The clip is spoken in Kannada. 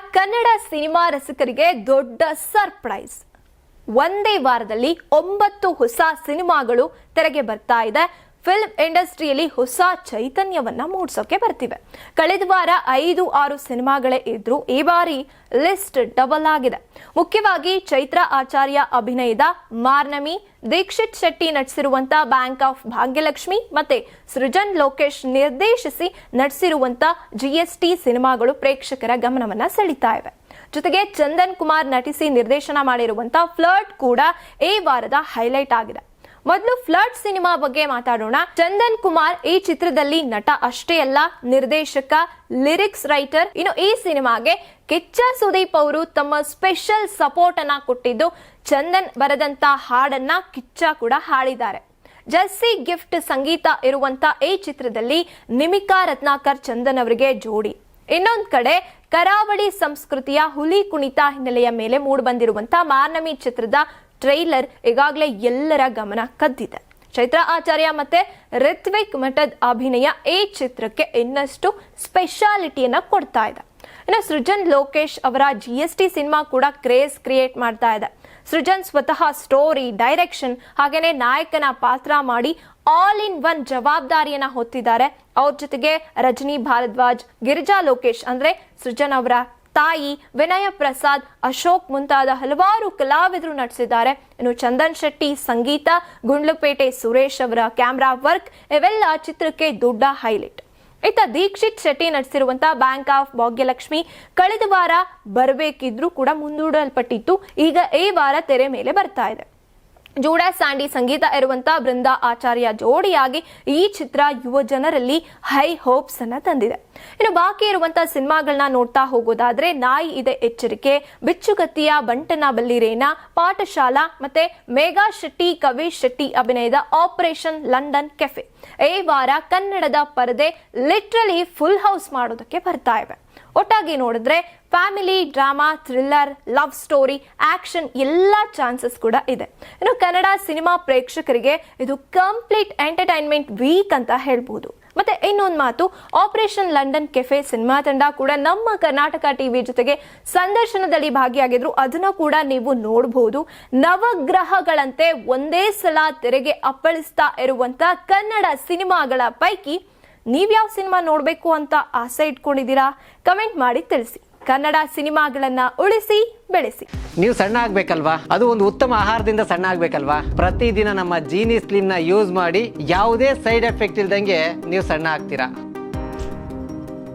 ಕನ್ನಡ ಸಿನಿಮಾ ರಸಿಕರಿಗೆ ದೊಡ್ಡ ಸರ್ಪ್ರೈಸ್. ಒಂದೇ ವಾರದಲ್ಲಿ ಒಂಬತ್ತು ಹೊಸ ಸಿನಿಮಾಗಳು ತೆರೆಗೆ ಬರ್ತಾ ಇದೆ. ಫಿಲ್ಮ್ ಇಂಡಸ್ಟ್ರಿಯಲ್ಲಿ ಹೊಸ ಚೈತನ್ಯವನ್ನ ಮೂಡಿಸೋಕೆ ಬರ್ತಿವೆ. ಕಳೆದ ವಾರ ಐದು ಆರು ಸಿನಿಮಾಗಳೇ ಇದ್ರು ಈ ಬಾರಿ ಲಿಸ್ಟ್ ಡಬಲ್ ಆಗಿದೆ. ಮುಖ್ಯವಾಗಿ ಚೈತ್ರ ಆಚಾರ್ಯ ಅಭಿನಯದ ಮಾರ್ನಮಿ, ದೀಕ್ಷಿತ್ ಶೆಟ್ಟಿ ನಟಿಸಿರುವಂತ ಬ್ಯಾಂಕ್ ಆಫ್ ಭಾಗ್ಯಲಕ್ಷ್ಮಿ ಮತ್ತೆ ಸೃಜನ್ ಲೋಕೇಶ್ ನಿರ್ದೇಶಿಸಿ ನಟಿಸಿರುವಂತ ಜಿಎಸ್ಟಿ ಸಿನಿಮಾಗಳು ಪ್ರೇಕ್ಷಕರ ಗಮನವನ್ನ ಸೆಳೀತಾ ಇವೆ. ಜೊತೆಗೆ ಚಂದನ್ ಕುಮಾರ್ ನಟಿಸಿ ನಿರ್ದೇಶನ ಮಾಡಿರುವಂತ ಫ್ಲರ್ಟ್ ಕೂಡ ಈ ವಾರದ ಹೈಲೈಟ್ ಆಗಿದೆ. ಮೊದಲು ಫ್ಲಡ್ ಸಿನಿಮಾ ಬಗ್ಗೆ ಮಾತಾಡೋಣ. ಚಂದನ್ ಕುಮಾರ್ ಈ ಚಿತ್ರದಲ್ಲಿ ನಟ ಅಷ್ಟೇ ಅಲ್ಲ, ನಿರ್ದೇಶಕ, ಲಿರಿಕ್ಸ್ ರೈಟರ್. ಇನ್ನು ಈ ಸಿನಿಮಾಗೆ ಕಿಚ್ಚ ಸುದೀಪ್ ಅವರು ತಮ್ಮ ಸ್ಪೆಷಲ್ ಸಪೋರ್ಟ್ ಅನ್ನ ಕೊಟ್ಟಿದ್ದು, ಚಂದನ್ ಬರೆದಂತ ಹಾಡನ್ನ ಕಿಚ್ಚ ಕೂಡ ಹಾಡಿದ್ದಾರೆ. ಜಸ್ಸಿ ಗಿಫ್ಟ್ ಸಂಗೀತ ಇರುವಂತ ಈ ಚಿತ್ರದಲ್ಲಿ ನಿಮಿಕಾ ರತ್ನಾಕರ್ ಚಂದನ್ ಅವರಿಗೆ ಜೋಡಿ. ಇನ್ನೊಂದ್ ಕಡೆ, ಕರಾವಳಿ ಸಂಸ್ಕೃತಿಯ ಹುಲಿ ಕುಣಿತ ಹಿನ್ನೆಲೆಯ ಮೇಲೆ ಮೂಡಿಬಂದಿರುವಂತ ಮಾರ್ನಮಿ ಚಿತ್ರದ ಟ್ರೈಲರ್ ಈಗಾಗಲೇ ಎಲ್ಲರ ಗಮನ ಕದ್ದಿದೆ. ಚೈತ್ರ ಆಚಾರ್ಯ ಮತ್ತೆ ರಿತ್ವಿಕ್ ಮಠದ್ ಅಭಿನಯ ಈ ಚಿತ್ರಕ್ಕೆ ಇನ್ನಷ್ಟು ಸ್ಪೆಷಾಲಿಟಿಯನ್ನ ಕೊಡ್ತಾ ಇದೆ. ಇನ್ನು ಸೃಜನ್ ಲೋಕೇಶ್ ಅವರ ಜಿ ಎಸ್ ಟಿ ಸಿನಿಮಾ ಕೂಡ ಕ್ರೇಜ್ ಕ್ರಿಯೇಟ್ ಮಾಡ್ತಾ ಇದೆ. ಸೃಜನ್ ಸ್ವತಃ ಸ್ಟೋರಿ, ಡೈರೆಕ್ಷನ್ ಹಾಗೇನೆ ನಾಯಕನ ಪಾತ್ರ ಮಾಡಿ ಆಲ್ ಇನ್ ಒನ್ ಜವಾಬ್ದಾರಿಯನ್ನ ಹೊತ್ತಿದ್ದಾರೆ. ಅವ್ರ ಜೊತೆಗೆ ರಜನಿ ಭಾರದ್ವಾಜ್, ಗಿರಿಜಾ ಲೋಕೇಶ್ ಅಂದ್ರೆ ಸೃಜನ್ ಅವರ ತಾಯಿ ವಿನಯ ಪ್ರಸಾದ್, ಅಶೋಕ್ ಮುಂತಾದ ಹಲವಾರು ಕಲಾವಿದರು ನಟಿಸಿದ್ದಾರೆ. ಇನ್ನು ಚಂದನ್ ಶೆಟ್ಟಿ, ಸಂಗೀತ, ಗುಂಡ್ಲುಪೇಟೆ ಸುರೇಶ್ ಅವರ ಕ್ಯಾಮ್ರಾ ವರ್ಕ್ ಇವೆಲ್ಲ ಚಿತ್ರಕ್ಕೆ ದೊಡ್ಡ ಹೈಲೈಟ್. ಇತ್ತ ದೀಕ್ಷಿತ್ ಶೆಟ್ಟಿ ನಡೆಸಿರುವಂತಹ ಬ್ಯಾಂಕ್ ಆಫ್ ಭಾಗ್ಯಲಕ್ಷ್ಮಿ ಕಳೆದ ವಾರ ಬರಬೇಕಿದ್ರೂ ಕೂಡ ಮುಂದೂಡಲ್ಪಟ್ಟಿತ್ತು. ಈಗ ಈ ವಾರ ತೆರೆ ಮೇಲೆ ಬರ್ತಾ ಇದೆ. ಜೂಡಾ ಸ್ಯಾಂಡಿ ಸಂಗೀತ ಇರುವಂತ ಬೃಂದ ಆಚಾರ್ಯ ಜೋಡಿಯಾಗಿ ಈ ಚಿತ್ರ ಯುವ ಜನರಲ್ಲಿ ಹೈ ಹೋಪ್ಸ್ ಅನ್ನ ತಂದಿದೆ. ಇನ್ನು ಬಾಕಿ ಇರುವಂತ ಸಿನಿಮಾಗಳನ್ನ ನೋಡ್ತಾ ಹೋಗೋದಾದ್ರೆ ನಾಯಿ ಇದೆ ಎಚ್ಚರಿಕೆ, ಬಿಚ್ಚುಗತ್ತಿಯ ಬಂಟನ ಬಲ್ಲಿರೇನ, ಪಾಠಶಾಲಾ ಮತ್ತೆ ಮೇಘಾ ಶೆಟ್ಟಿ, ಕವಿ ಶೆಟ್ಟಿ ಅಭಿನಯದ ಆಪರೇಷನ್ ಲಂಡನ್ ಕೆಫೆ. ಈ ವಾರ ಕನ್ನಡದ ಪರದೆ ಲಿಟ್ರಲಿ ಫುಲ್ ಹೌಸ್ ಮಾಡೋದಕ್ಕೆ ಬರ್ತಾ ಇವೆ. ಒಟ್ಟಾಗಿ ನೋಡಿದ್ರೆ family, drama, thriller, love story, action ಎಲ್ಲ ಚಾನ್ಸಸ್ ಕೂಡ ಇದೆ. ಇನ್ನು ಕನ್ನಡ ಸಿನಿಮಾ ಪ್ರೇಕ್ಷಕರಿಗೆ ಇದು ಕಂಪ್ಲೀಟ್ ಎಂಟರ್ಟೈನ್ಮೆಂಟ್ ವೀಕ್ ಅಂತ ಹೇಳ್ಬೋದು. ಮತ್ತೆ ಇನ್ನೊಂದು ಮಾತು, ಆಪರೇಷನ್ ಲಂಡನ್ ಕೆಫೆ ಸಿನಿಮಾ ತಂಡ ಕೂಡ ನಮ್ಮ ಕರ್ನಾಟಕ ಟಿವಿ ಜೊತೆಗೆ ಸಂದರ್ಶನದಲ್ಲಿ ಭಾಗಿಯಾಗಿದ್ರು. ಅದನ್ನ ಕೂಡ ನೀವು ನೋಡಬಹುದು ನವಗ್ರಹಗಳಂತೆ ಒಂದೇ ಸಲ ತೆರೆಗೆ ಅಪ್ಪಳಿಸ್ತಾ ಇರುವಂತ ಕನ್ನಡ ಸಿನಿಮಾಗಳ ಪೈಕಿ ನೀವ್ಯಾವ ಸಿನಿಮಾ ನೋಡಬೇಕು ಅಂತ ಆಸೆ ಇಟ್ಕೊಂಡಿದ್ದೀರಾ? ಕಮೆಂಟ್ ಮಾಡಿ ತಿಳಿಸಿ. ಕನ್ನಡ ಸಿನಿಮಾಗಳನ್ನ ಉಳಿಸಿ, ಬೆಳೆಸಿ. ನೀವು ಸಣ್ಣ ಆಗ್ಬೇಕಲ್ವಾ? ಅದು ಒಂದು ಉತ್ತಮ ಆಹಾರದಿಂದ ಸಣ್ಣ ಆಗ್ಬೇಕಲ್ವಾ? ಪ್ರತಿದಿನ ನಮ್ಮ ಜೀನಿ ಸ್ಲಿಮ್ನ ಯೂಸ್ ಮಾಡಿ ಯಾವುದೇ ಸೈಡ್ ಎಫೆಕ್ಟ್ ಇಲ್ದಂಗೆ ನೀವು ಸಣ್ಣ ಆಗ್ತೀರಾ?